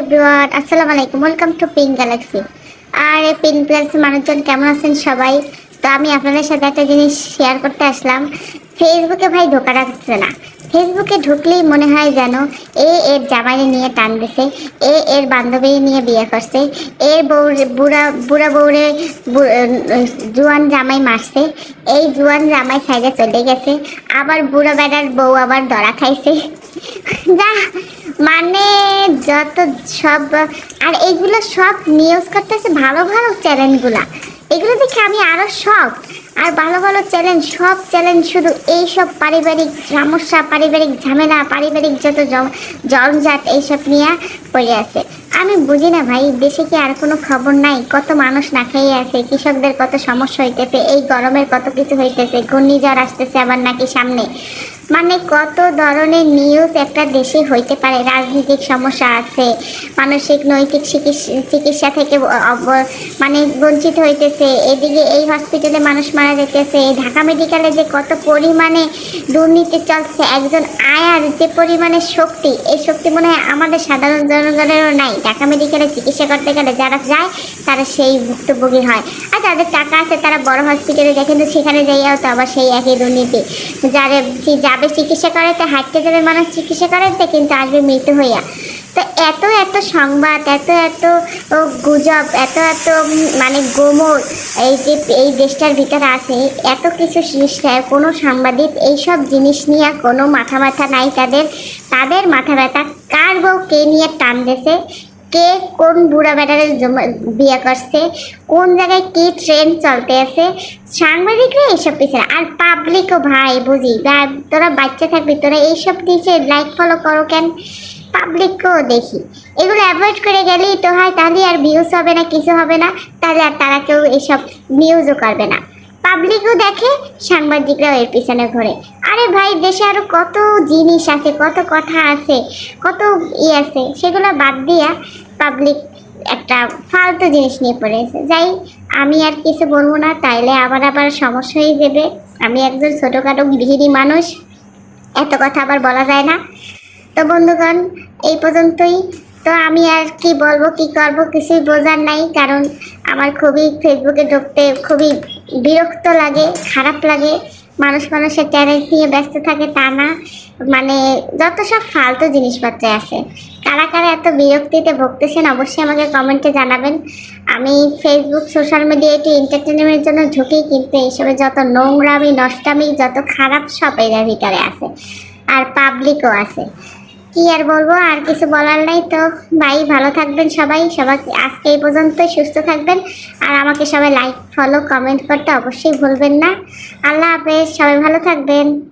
Everyone আসসালামু আলাইকুম। Welcome to pink Galaxy আর এই পিঙ্ক গ্যালাক্সি মানুষজন কেমন আছেন সবাই? তো আমি আপনাদের সাথে একটা জিনিস শেয়ার করতে আসলাম। ফেসবুকে ভাই ধোকা রাখছে না। ফেসবুকে ঢুকলেই মনে হয় যেন এ এর জামাইরে নিয়ে টান দিছে এ এর বান্ধবী নিয়ে বিয়ে করছে এর বউ, বুড়া বুড়া বউরে জুয়ান জামাই মারছে, এই জুয়ান জামাই সাইডে চলে গেছে, আবার বুড়া বেড়ার বউ আবার ধরা খাইছে। যা মানে যত সব, আর এগুলো সব নিউজ করতেছে ভালো ভালো চ্যানেলগুলা এগুলো দেখে আমি আরও শখ আর ভালো ভালো চ্যালেঞ্জ সব চ্যালেঞ্জ শুধু এই সব পারিবারিক সমস্যা, পারিবারিক ঝামেলা, পারিবারিক যত জ- জঞ্জাট এইসব নিয়ে পড়ে আছে। আমি বুঝি না ভাই, দেশে কি আর কোনো খবর নাই? কত মানুষ না খেয়ে আছে, কৃষকদের কত সমস্যা হইতেছে, এই গরমের কত কিছু হইতেছে, ঘূর্ণিঝড় আসতেছে আবার নাকি সামনে। মানে কত ধরনের নিউজ একটা দেশে হইতে পারে? রাজনৈতিক সমস্যা আছে, মানসিক, নৈতিক চিকিৎসা থেকে মানে বঞ্চিত হইতেছে। এদিকে এই হসপিটালে মানুষ মারা যেতেছে ঢাকা মেডিকেলে যে কত পরিমাণে দুর্নীতি চলছে, একজন আয়ার যে পরিমাণে শক্তি, এই শক্তি মনে হয় আমাদের সাধারণ জনগণেরও নাই। ঢাকা মেডিকেলে চিকিৎসা করতে গেলে যারা যায়, তারা সেই ভুক্তভোগী হয়। আর যাদের টাকা আছে, তারা বড় হসপিটালে যায়, কিন্তু সেখানে যাইয়াও তো আবার সেই একই দুর্নীতি। যারা যে যাবে চিকিৎসা করাতে হাঁটতে যাবে মানুষ চিকিৎসা করাতে কিন্তু আসবে মৃত্যু হইয়া। তো এত এত সংবাদ, এত এত গুজব, এত এত মানে গোমর, এই যে, এই দেশটার ভিতরে আছে, এত কিছু কোনো সাংবাদিক এইসব জিনিস নিয়ে কোনো মাথা ব্যথা নাই, তাদের তাদের মাথা ব্যথা, কার বউ কে নিয়ে টান দেছে কে কোন বুড়া বেটারে বিয়ে করছে, কোন জায়গায় কি ট্রেন্ড চলতে আছে, সাংবাদিকরা এইসব পিছনে আর পাবলিকও ভাই বুঝি তোরা বাচ্চা থাকবি, তোরা এইসব দিয়েছে লাইক ফলো করো কেন? পাবলিককেও দেখি। এগুলো অ্যাভয়েড করে গেলেই তো হয়, তাহলে আর ভিউজ হবে না, কিছু হবে না, তাহলে আর তারা কেউ এইসব নিউজও করবে না। পাবলিকও দেখে, সাংবাদিকরাও এর পিছনে ঘোরে। আরে ভাই, দেশে আরও কত জিনিস আছে, কত কথা আছে, কত ই আছে, সেগুলো বাদ দিয়া পাবলিক একটা ফালতু জিনিস নিয়ে পড়েছে যাই, আমি আর কিছু বলব না, তাইলে আবার আবার সমস্যা হয়ে যাবে আমি একজন ছোটোখাটো গৃহিণী মানুষ, এত কথা আবার বলা যায় না। তো বন্ধুগণ, এই পর্যন্তই। তো আমি আর কি বলব, কি করব কিছুই বোঝার নাই, কারণ আমার খুবই ফেসবুকে ঢুকতে খুবই বিরক্ত লাগে, খারাপ লাগে। মানুষ মানুষের ট্যালেন্ট নিয়ে ব্যস্ত থাকে তা না। মানে যত সব ফালতু জিনিসপত্র আছে। কারা কারা এত বিরক্তিতে ভুগতেছেন অবশ্যই আমাকে কমেন্টে জানাবেন। আমি ফেসবুক সোশ্যাল মিডিয়া একটু এন্টারটেনমেন্টের জন্য ঝুঁকি, কিন্তু এইসবে যত নোংরামি, নষ্টামি, যত খারাপ সব এর ভিতরে আছে। আর পাবলিকও আছে। কি আর বলব, আর কিছু বলার নাই তো। ভাই, ভালো থাকবেন সবাই। সবাই আজকে এই পর্যন্ত সুস্থ থাকবেন। আর আমাকে সবাই লাইক ফলো কমেন্ট করতে অবশ্যই ভুলবেন না। আল্লাহ হাফেজ, সবাই ভালো থাকবেন।